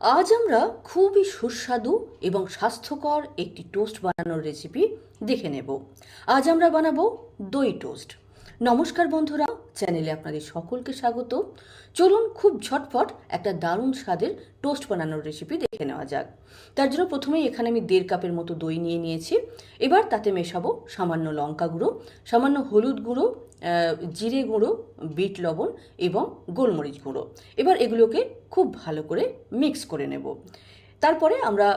আজ আমরা খুবই সুস্বাদু এবং স্বাস্থ্যকর একটি টোস্ট বানানোর রেসিপি দেখে নেব। আজ আমরা বানাবো দই টোস্ট নমস্কার বন্ধুরা, চ্যানেলে আপনাদের সকলকে স্বাগত। চলুন খুব ঝটপট একটা দারুণ স্বাদের টোস্ট বানানোর রেসিপি দেখে নেওয়া যাক। তার জন্য প্রথমেই এখানে আমি দেড় কাপের মতো দই নিয়ে নিয়েছি। এবার তাতে মেশাবো সামান্য লঙ্কা গুঁড়ো, সামান্য হলুদ গুঁড়ো জিরে গুঁড়ো, বিট লবণ এবং গোলমরিচ গুঁড়ো। এবার এগুলোকে খুব ভালো করে মিক্স করে নেব। তারপরে আমরা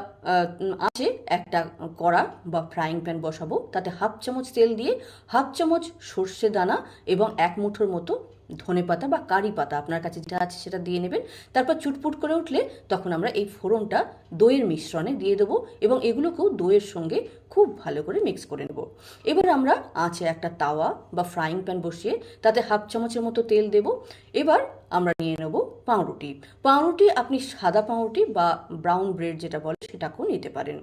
আছে একটা কড়া বা ফ্রাইং প্যান বসাবো। তাতে হাফ চামচ তেল দিয়ে হাফ চামচ সর্ষে দানা এবং এক মুঠোর মতো ধনে পাতা বা কারি পাতা, আপনার কাছে যেটা আছে সেটা দিয়ে নেবেন। তারপর চুটপুট করে উঠলে তখন আমরা এই ফোড়নটা দইয়ের মিশ্রণে দিয়ে দেবো এবং এগুলোকেও দইয়ের সঙ্গে খুব ভালো করে মিক্স করে নেব। এবার আমরা আছে একটা তাওয়া বা ফ্রাইং প্যান বসিয়ে তাতে হাফ চামচের মতো তেল দেব। এবার আমরা নিয়ে নেব পাউরুটি। পাউরুটি আপনি সাদা পাউরুটি বা ব্রাউন ব্রেড যেটা বলে সেটাকেও নিতে পারেন।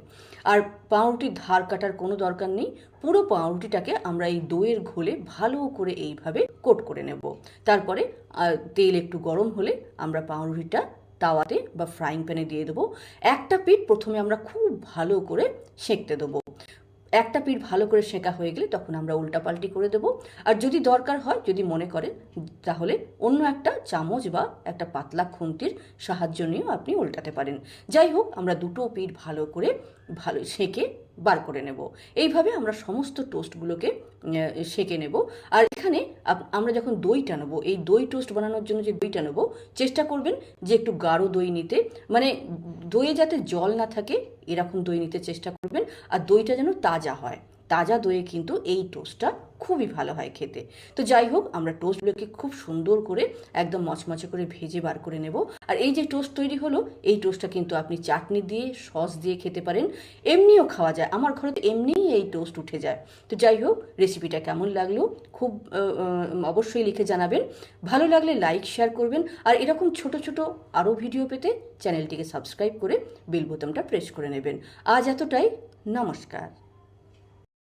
আর পাউরুটির ধার কাটার কোনো দরকার নেই। পুরো পাউরুটিটাকে আমরা এই দইয়ের ঘোলে ভালো করে এইভাবে কোট করে নেব। তারপরে তেল একটু গরম হলে আমরা পাউরুটিটা তাওয়াতে বা ফ্রাইং প্যানে দিয়ে দেবো। একটা পিঠ প্রথমে আমরা খুব ভালো করে সেঁকতে দেবো। একটা পিঠ ভালো করে সেঁকা হয়ে গেলে তখন আমরা উল্টাপাল্টি করে দেব। আর যদি দরকার হয়, যদি মনে করেন, তাহলে অন্য একটা চামচ বা একটা পাতলা খুন্তির সাহায্য নিয়েও আপনি উল্টাতে পারেন। যাই হোক, আমরা দুটো পিঠ ভালো করে ভালো সেঁকে বার করে নেব। এইভাবে আমরা সমস্ত টোস্টগুলোকে সেঁকে নেব। আর এখানে আমরা যখন দইটা নেব, এই দই টোস্ট বানানোর জন্য যে দইটা নেব, চেষ্টা করবেন যে একটু গাঢ় দই নিতে। মানে দইয়ে যাতে জল না থাকে, এরকম দই নিতে চেষ্টা করবেন। আর দইটা যেন তাজা হয়। তাজা দইয়ে কিন্তু এই টোস্টটা খুবই ভালো হয় খেতে। তো যাই হোক, আমরা টোস্টগুলোকে খুব সুন্দর করে একদম মচমচে করে ভেজে বার করে নেব। আর এই যে টোস্ট তৈরি হলো, এই টোস্টটা কিন্তু আপনি চাটনি দিয়ে, সস দিয়ে খেতে পারেন। এমনিও খাওয়া যায়। আমার ঘরে তো এমনিই এই টোস্ট উঠে যায়। তো যাই হোক, রেসিপিটা কেমন লাগল খুব অবশ্যই লিখে জানাবেন। ভালো লাগলে লাইক, শেয়ার করবেন। আর এরকম ছোট ছোট আরও ভিডিও পেতে চ্যানেলটিকে সাবস্ক্রাইব করে বেল বোতামটা প্রেস করে নেবেন। আজ এতটাই। নমস্কার।